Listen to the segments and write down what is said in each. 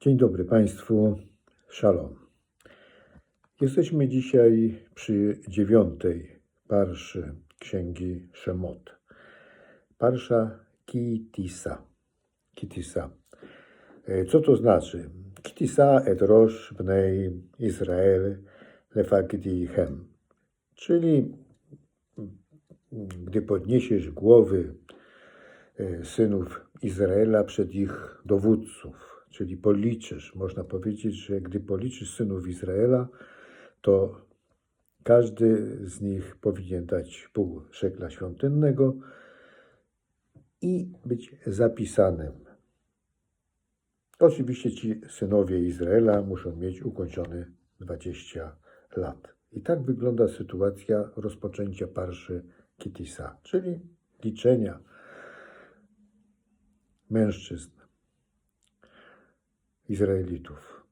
Dzień dobry Państwu, Shalom. Jesteśmy dzisiaj przy dziewiątej parszy Księgi Szemot. Parsza Kitisa. Kitisa. E, Co to znaczy? Kitisa et rosh bnei Izrael lefagdichem. Czyli gdy podniesiesz głowy e, synów Izraela przed ich dowódców, czyli policzysz. Można powiedzieć, że gdy policzysz synów Izraela, to każdy z nich powinien dać pół szekla świątynnego i być zapisanym. Oczywiście ci synowie Izraela muszą mieć ukończone 20 lat. I tak wygląda sytuacja rozpoczęcia parszy Kitisa, czyli liczenia mężczyzn, Izraelitów,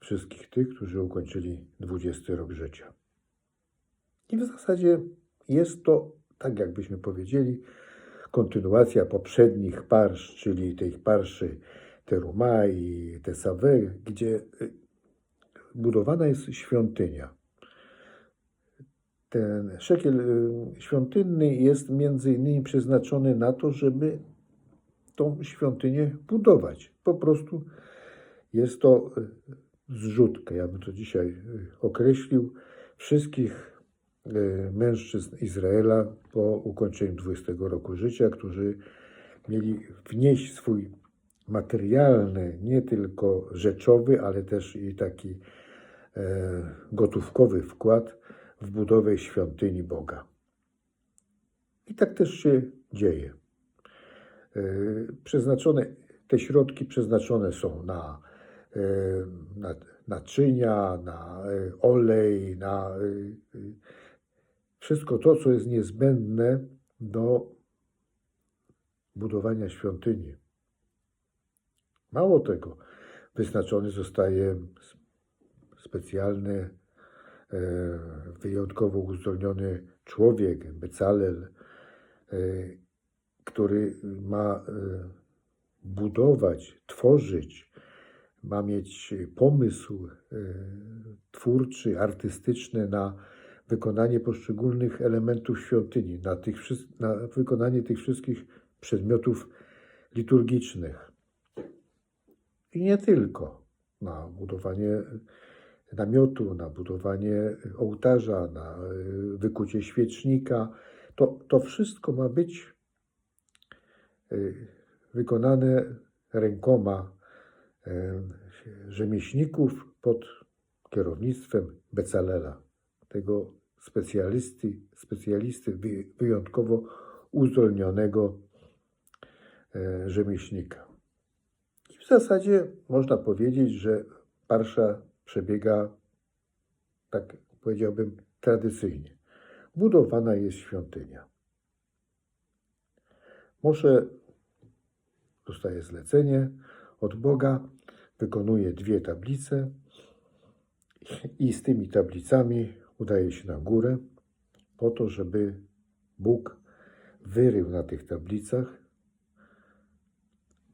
wszystkich tych, którzy ukończyli 20 rok życia. I w zasadzie jest to, tak jakbyśmy powiedzieli, kontynuacja poprzednich parsz, czyli tej parszy Teruma i Tesawe, gdzie y, budowana jest świątynia. Ten szekiel y, świątynny jest między innymi przeznaczony na to, żeby tą świątynię budować. Po prostu jest to y, zrzutka, ja bym to dzisiaj y, określił, wszystkich y, mężczyzn Izraela po ukończeniu 20 roku życia, którzy mieli wnieść swój materialny, nie tylko rzeczowy, ale też i taki e, gotówkowy wkład w budowę świątyni Boga. I tak też się dzieje. E, Przeznaczone, te środki przeznaczone są na, e, na naczynia, na e, olej, na e, e, wszystko to, co jest niezbędne do budowania świątyni. Mało tego, wyznaczony zostaje specjalny, wyjątkowo uzdolniony człowiek, Becalel, który ma budować, tworzyć, ma mieć pomysł twórczy, artystyczny na wykonanie poszczególnych elementów świątyni, na, tych, na wykonanie tych wszystkich przedmiotów liturgicznych. I nie tylko. Na budowanie namiotu, na budowanie ołtarza, na y, wykucie świecznika. To, to wszystko ma być y, wykonane rękoma y, rzemieślników pod kierownictwem Becalela, tego specjalisty, specjalisty wy- wyjątkowo uzdolnionego e, rzemieślnika. I w zasadzie można powiedzieć, że parsza przebiega, tak powiedziałbym, tradycyjnie. Budowana jest świątynia. Może dostaje zlecenie od Boga, wykonuje dwie tablice i z tymi tablicami udaje się na górę po to, żeby Bóg wyrył na tych tablicach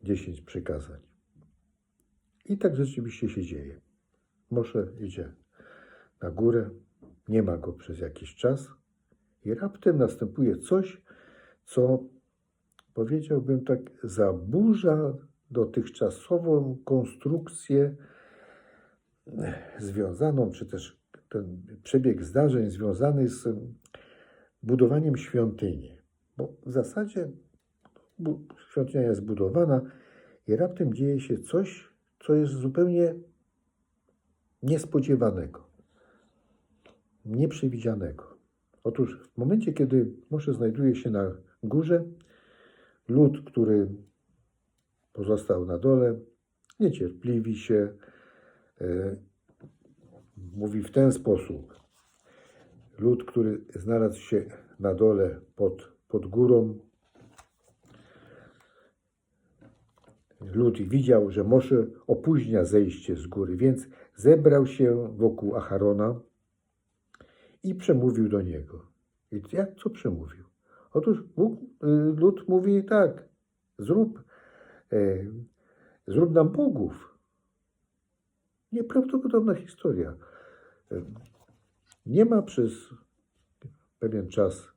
dziesięć przykazań. I tak rzeczywiście się dzieje. Moshe idzie na górę, nie ma go przez jakiś czas i raptem następuje coś, co powiedziałbym tak zaburza dotychczasową konstrukcję związaną, czy też ten przebieg zdarzeń związany z budowaniem świątyni. Bo w zasadzie świątynia jest budowana i raptem dzieje się coś, co jest zupełnie niespodziewanego, nieprzewidzianego. Otóż w momencie, kiedy Moshe znajduje się na górze, lud, który pozostał na dole, niecierpliwi się, e, mówi w ten sposób. Lud, który znalazł się na dole pod, pod górą, lud widział, że Moshe opóźnia zejście z góry, więc zebrał się wokół Acharona i przemówił do niego. I jak co przemówił? Otóż Bóg, y, lud mówi tak, zrób, zrób nam bogów. Nieprawdopodobna historia. Nie ma przez pewien czas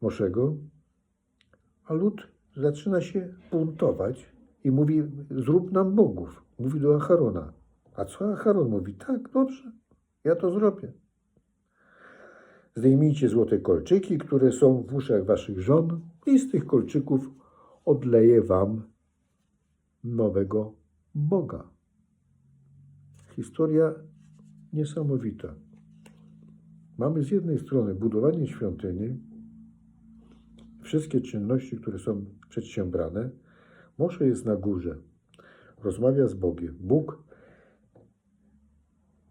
Moszego, a lud zaczyna się buntować i mówi, zrób nam bogów. Mówi do Acharona. A co Acharon mówi? Tak, dobrze, ja to zrobię. Zdejmijcie złote kolczyki, które są w uszach waszych żon i z tych kolczyków odleję wam nowego Boga. Historia niesamowita. Mamy z jednej strony budowanie świątyni, wszystkie czynności, które są przedsiębrane. Mosze jest na górze, rozmawia z Bogiem. Bóg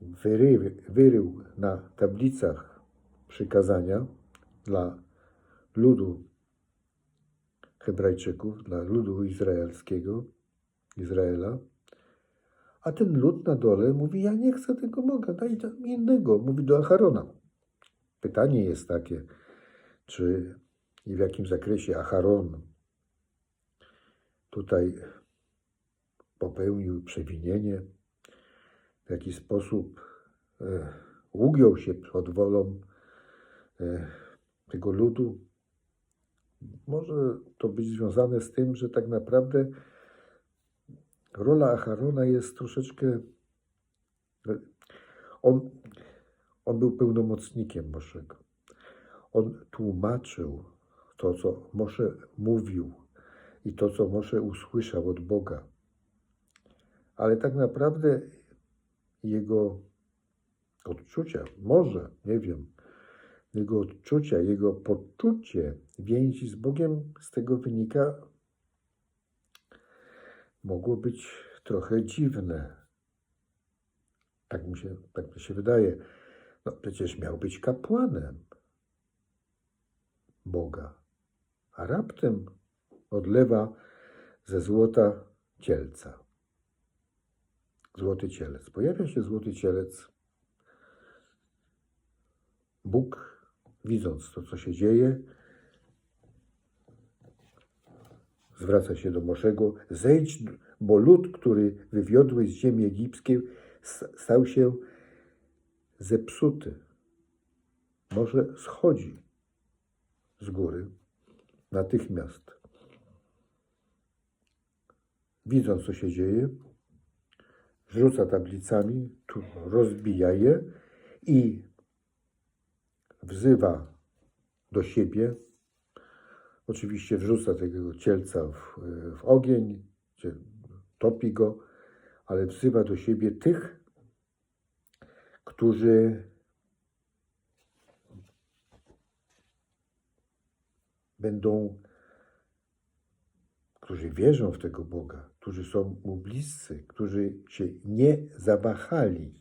wyrył, wyrył na tablicach przykazania dla ludu Hebrajczyków, dla ludu izraelskiego, Izraela. A ten lud na dole mówi: Ja nie chcę tego Boga, daj tam innego. Mówi do Acharona. Pytanie jest takie, czy i w jakim zakresie Acharon tutaj popełnił przewinienie, w jaki sposób e, ugiął się pod wolą e, tego ludu. Może to być związane z tym, że tak naprawdę rola Acharona jest troszeczkę. On, on był pełnomocnikiem Bożego. On tłumaczył to, co Mosze mówił i to, co Mosze usłyszał od Boga. Ale tak naprawdę jego odczucia, może, nie wiem, jego odczucia, jego poczucie więzi z Bogiem z tego wynika, mogło być trochę dziwne. Tak mi się, tak mi się wydaje. No przecież miał być kapłanem Boga, a raptem odlewa ze złota cielca. Złoty cielec. Pojawia się złoty cielec. Bóg, widząc to, co się dzieje, zwraca się do Moszego, zejdź, bo lud, który wywiodłeś z ziemi egipskiej, stał się zepsuty. Może schodzi z góry natychmiast. Widząc, co się dzieje, rzuca tablicami, tu rozbija je i wzywa do siebie. Oczywiście wrzuca tego cielca w, w ogień, topi go, ale wzywa do siebie tych, którzy będą, którzy wierzą w tego Boga, którzy są mu bliscy, którzy się nie zawahali.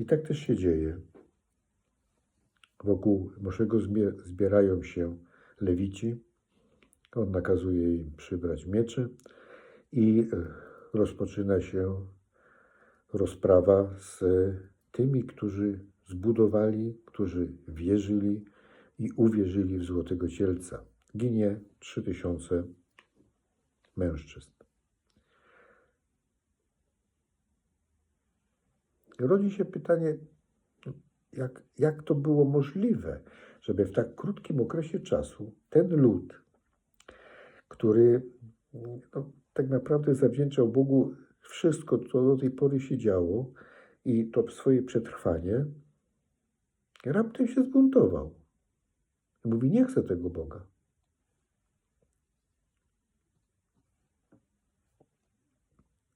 I tak też się dzieje. Wokół Moszego zbie- zbierają się lewici. On nakazuje im przybrać miecze i e, rozpoczyna się rozprawa z tymi, którzy zbudowali, którzy wierzyli i uwierzyli w Złotego Cielca. Ginie 3000 mężczyzn. Rodzi się pytanie, jak, jak to było możliwe, żeby w tak krótkim okresie czasu ten lud, który no, tak naprawdę zawdzięczał Bogu wszystko, co do tej pory się działo i to swoje przetrwanie, raptem się zbuntował. Mówi, nie chcę tego Boga.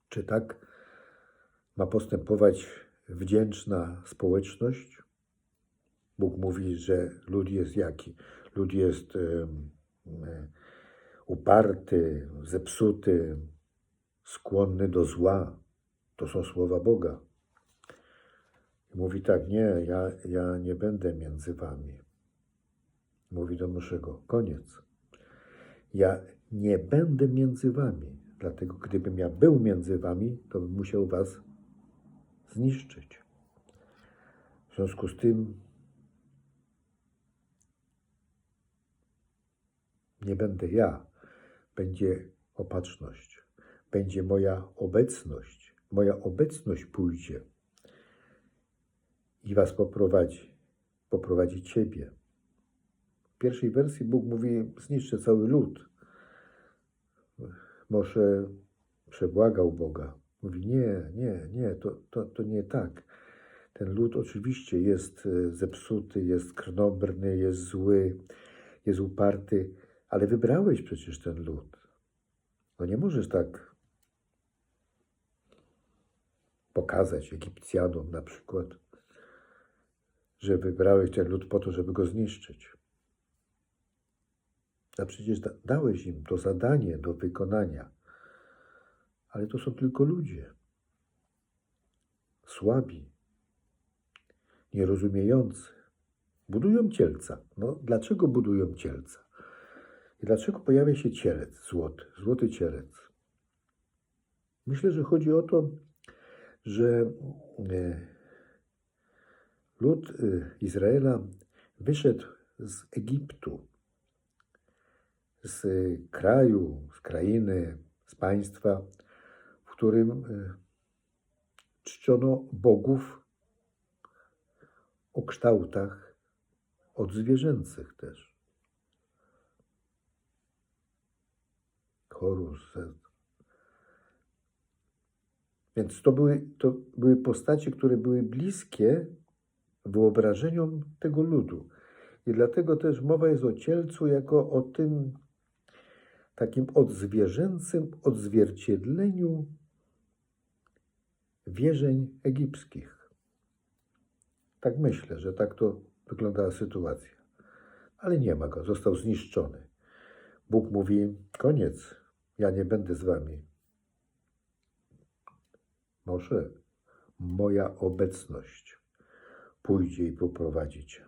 Czy tak ma postępować wdzięczna społeczność? Bóg mówi, że lud jest jaki? Lud jest e, uparty, zepsuty, skłonny do zła. To są słowa Boga. Mówi tak, nie, ja, ja nie będę między wami. Mówi do Moszego, koniec. Ja nie będę między wami, dlatego gdybym ja był między wami, to bym musiał was zniszczyć. W związku z tym nie będę ja, będzie opatrzność, będzie moja obecność. Moja obecność pójdzie i was poprowadzi, poprowadzi ciebie. W pierwszej wersji Bóg mówi: zniszczę cały lud. Może przebłagał Boga, Mówi: Nie, nie, nie, to, to, to nie tak. Ten lud oczywiście jest e, zepsuty, jest krnąbrny, jest zły, jest uparty, ale wybrałeś przecież ten lud. No nie możesz tak pokazać Egipcjanom na przykład, że wybrałeś ten lud po to, żeby go zniszczyć. A przecież da, dałeś im to zadanie do wykonania. Ale to są tylko ludzie. Słabi, nierozumiejący. Budują cielca. No, dlaczego budują cielca? I dlaczego pojawia się cielec złoty, złoty cielec? Myślę, że chodzi o to, że e, lud e, Izraela wyszedł z Egiptu, z kraju, z krainy, z państwa, którym e, czczono bogów o kształtach odzwierzęcych też. Horus. Więc to były, to były postacie, które były bliskie wyobrażeniom tego ludu. I dlatego też mowa jest o cielcu jako o tym takim odzwierzęcym odzwierciedleniu wierzeń egipskich. Tak myślę, że tak to wyglądała sytuacja. Ale nie ma go, został zniszczony. Bóg mówi: koniec, ja nie będę z wami. Może moja obecność pójdzie i poprowadzi cię.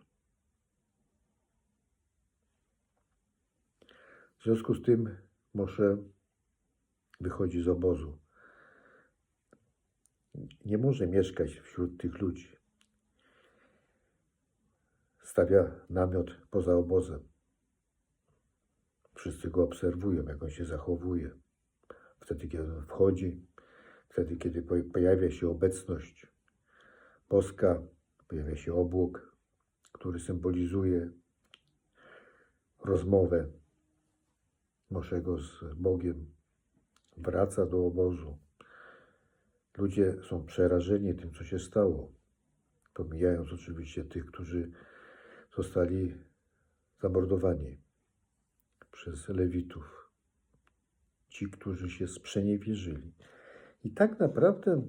W związku z tym Mosze wychodzi z obozu. Nie może mieszkać wśród tych ludzi. Stawia namiot poza obozem. Wszyscy go obserwują, jak on się zachowuje. Wtedy, kiedy on wchodzi, wtedy, kiedy pojawia się obecność boska, pojawia się obłok, który symbolizuje rozmowę Moszego z Bogiem. Wraca do obozu. Ludzie są przerażeni tym, co się stało. Pomijając oczywiście tych, którzy zostali zamordowani przez Lewitów. Ci, którzy się sprzeniewierzyli. I tak naprawdę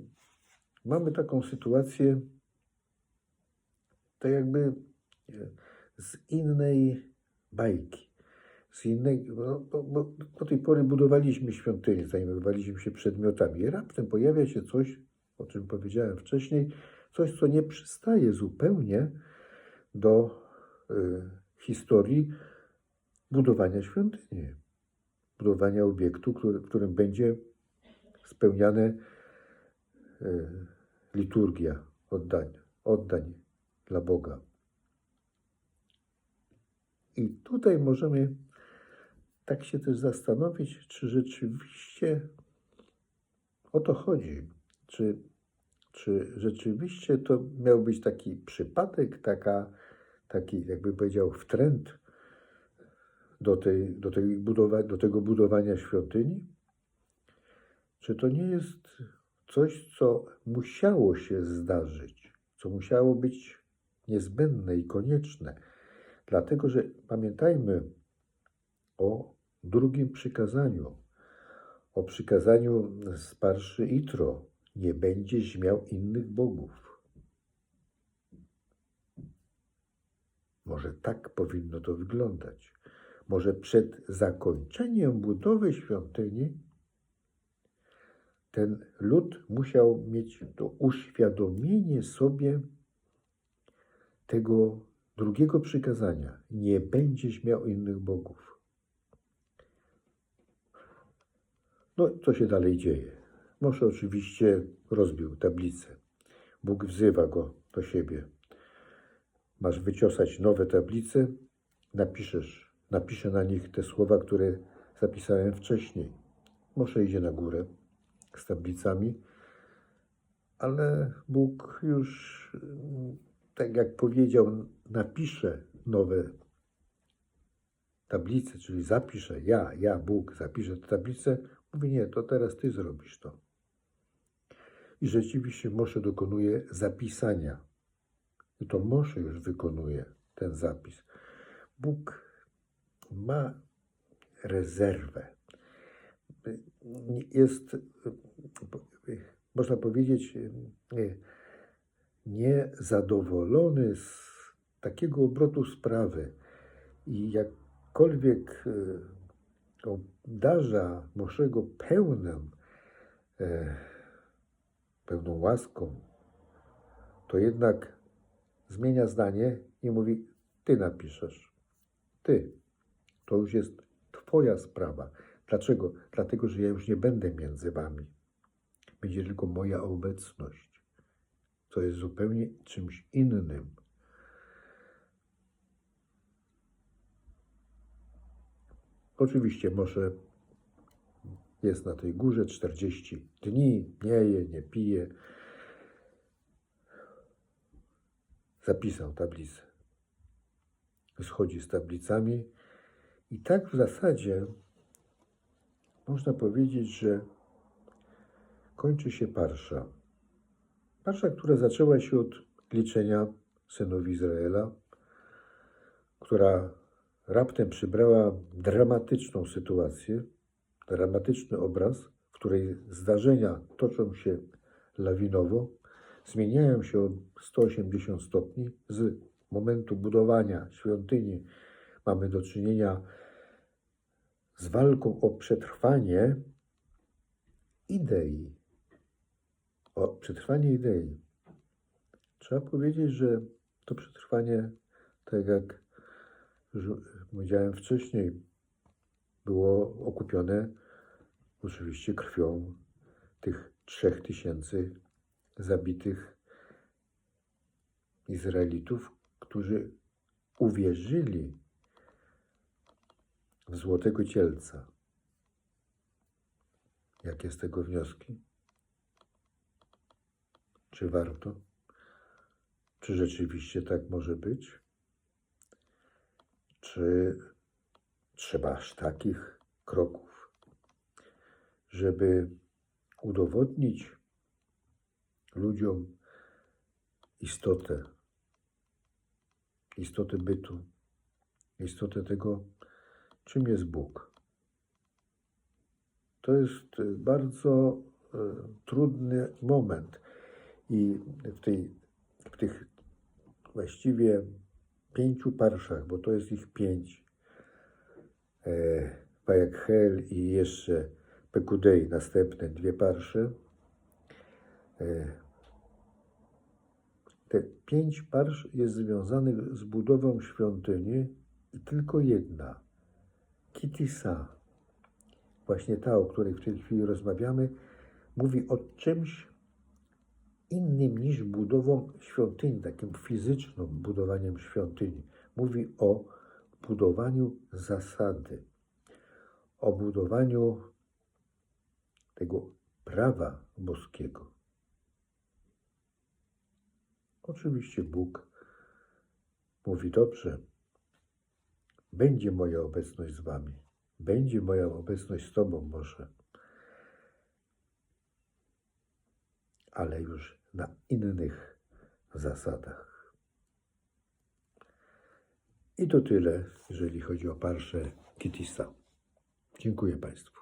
mamy taką sytuację, tak jakby z innej bajki. Z innej, bo, bo do tej pory budowaliśmy świątynię, zajmowaliśmy się przedmiotami. I raptem pojawia się coś, o czym powiedziałem wcześniej, coś, co nie przystaje zupełnie do y, historii budowania świątyni, budowania obiektu, który, którym będzie spełniane y, liturgia oddań, oddań dla Boga. I tutaj możemy tak się też zastanowić, czy rzeczywiście o to chodzi. Czy, czy rzeczywiście to miał być taki przypadek, taka, taki, jakby powiedział, wtręt do, tej, do, tej budowa, do tego budowania świątyni? Czy to nie jest coś, co musiało się zdarzyć, co musiało być niezbędne i konieczne? Dlatego, że pamiętajmy o drugim przykazaniu, o przykazaniu z parszy Itro, nie będziesz miał innych bogów. Może tak powinno to wyglądać. Może przed zakończeniem budowy świątyni ten lud musiał mieć to uświadomienie sobie tego drugiego przykazania. Nie będziesz miał innych bogów. No, co się dalej dzieje? Moshe oczywiście rozbił tablicę. Bóg wzywa go do siebie. Masz wyciosać nowe tablice, napiszesz napiszę na nich te słowa, które zapisałem wcześniej. Może idzie na górę z tablicami, ale Bóg już, tak jak powiedział, napisze nowe tablice, czyli zapiszę, ja, ja, Bóg, zapiszę tę tablicę. Mówi, nie, to teraz ty zrobisz to. I rzeczywiście Mosze dokonuje zapisania. I to Mosze już wykonuje ten zapis. Bóg ma rezerwę. Jest, można powiedzieć, niezadowolony z takiego obrotu sprawy i jakkolwiek obdarza Moszego pełnym, e, pełną łaską, to jednak zmienia zdanie i mówi: Ty napiszesz. Ty. To już jest Twoja sprawa. Dlaczego? Dlatego, że ja już nie będę między Wami. Będzie tylko moja obecność. To jest zupełnie czymś innym. Oczywiście może jest na tej górze 40 dni, nie je, nie pije. Zapisał tablicę. Schodzi z tablicami i tak w zasadzie można powiedzieć, że kończy się parsza. Parsza, która zaczęła się od liczenia synów Izraela, która raptem przybrała dramatyczną sytuację, dramatyczny obraz, w której zdarzenia toczą się lawinowo, zmieniają się o 180 stopni. Z momentu budowania świątyni mamy do czynienia z walką o przetrwanie idei. O przetrwanie idei. Trzeba powiedzieć, że to przetrwanie, tak jak już powiedziałem wcześniej, było okupione oczywiście krwią tych trzech tysięcy zabitych Izraelitów, którzy uwierzyli w złotego cielca. Jakie z tego wnioski? Czy warto? Czy rzeczywiście tak może być? Czy trzeba aż takich kroków, żeby udowodnić ludziom istotę, istotę bytu, istotę tego, czym jest Bóg. To jest bardzo y, trudny moment i w, tej, w tych właściwie pięciu parszach, bo to jest ich pięć, e, Pajakhel i jeszcze Pekudej, następne dwie parsze, e, te pięć parsz jest związanych z budową świątyni i tylko jedna, Kitisa, właśnie ta, o której w tej chwili rozmawiamy, mówi o czymś innym niż budową świątyni, takim fizycznym budowaniem świątyni. Mówi o budowaniu zasady, o budowaniu tego prawa boskiego. Oczywiście Bóg mówi dobrze, będzie moja obecność z wami, będzie moja obecność z tobą, Boże. Ale już na innych zasadach. I to tyle, jeżeli chodzi o parszę Kitisa. Dziękuję Państwu.